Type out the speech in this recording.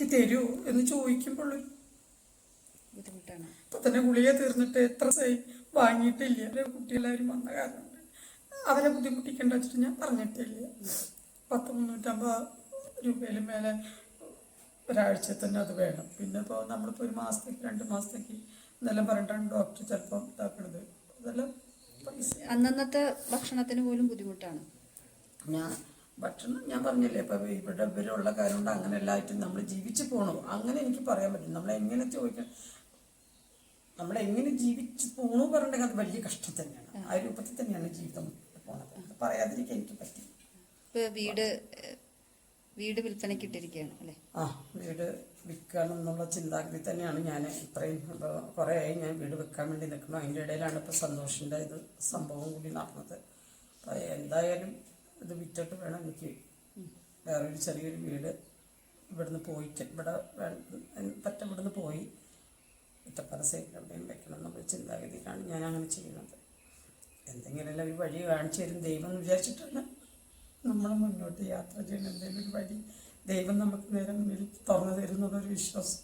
ഇത് തരൂ എന്ന് ചോദിക്കുമ്പോൾ ബുദ്ധിമുട്ടാണ്. ഇപ്പൊ തന്നെ ഗുളിക തീർന്നിട്ട് എത്ര സൈ വാങ്ങിയിട്ടില്ല. എന്റെ കുട്ടികളാരും വന്ന കാരണം അവരെ ബുദ്ധിമുട്ടിക്കേണ്ട വെച്ചിട്ട് ഞാൻ പറഞ്ഞിട്ടില്ല. പത്ത് മുന്നൂറ്റമ്പത് രൂപയിൽ മേലെ ഒരാഴ്ച തന്നെ അത് വേണം. പിന്നെ ഇപ്പോൾ നമ്മളിപ്പോൾ ഒരു മാസത്തേക്ക് രണ്ട് മാസത്തേക്ക് എന്നെല്ലാം പറഞ്ഞിട്ടാണ് ഡോക്ടർ ചിലപ്പം ഇതാക്കണത്. അതെല്ലാം അന്നന്നത്തെ ഭക്ഷണത്തിന് പോലും ബുദ്ധിമുട്ടാണ്. ഞാൻ ഭക്ഷണം ഞാൻ പറഞ്ഞില്ലേ ഇപ്പൊ ഇവിടെ ഇവരുള്ള കാര്യം കൊണ്ട് അങ്ങനെ എല്ലായിട്ടും നമ്മൾ ജീവിച്ചു പോകണു അങ്ങനെ എനിക്ക് പറയാൻ പറ്റും നമ്മൾ എങ്ങനെ ചോദിക്കണം നമ്മൾ എങ്ങനെ ജീവിച്ചു പോണു പറഞ്ഞിട്ടുണ്ടെങ്കിൽ അത് വലിയ കഷ്ടം തന്നെയാണ്. ആ. രൂപത്തിൽ തന്നെയാണ് ജീവിതം പോണത്. പറയാതിരിക്കാൻ എനിക്ക് പറ്റി. വീട് വീട് വിൽപ്പനയ്ക്ക് ഇട്ടിരിക്കുകയാണ് അല്ലേ? ആ വീട് വിൽക്കണം എന്നുള്ള ചിന്താഗതി തന്നെയാണ് ഞാൻ ഇത്രയും കുറേ ആയി ഞാൻ വീട് വെക്കാൻ വേണ്ടി നിൽക്കുന്നു. അതിന്റെ ഇടയിലാണ് ഇപ്പോൾ സന്തോഷിന്റെ ഇത് സംഭവം കൂടി നടന്നത്. എന്തായാലും ഇത് വിറ്റിട്ട് വേണം എനിക്ക് ഒരു ചെറിയൊരു വീട് ഇവിടുന്ന് പോയിട്ട് ഇവിടെ പറ്റം ഇവിടുന്ന് പോയി ഇത്തപ്പറ സൈഡിൽ എവിടെയും വെക്കണം എന്നുള്ള ചിന്താഗതിയിലാണ് ഞാൻ അങ്ങനെ ചെയ്യുന്നത്. എന്തെങ്കിലും ഒരു വഴി കാണിച്ചു തരും ദൈവം എന്ന് വിചാരിച്ചിട്ടാണ് നമ്മൾ മുന്നോട്ട് യാത്ര ചെയ്യുന്ന എന്തെങ്കിലും ഒരു വഴി ദൈവം നമുക്ക് നേരെ തുറന്നു തരുന്നുള്ളൊരു വിശ്വാസം.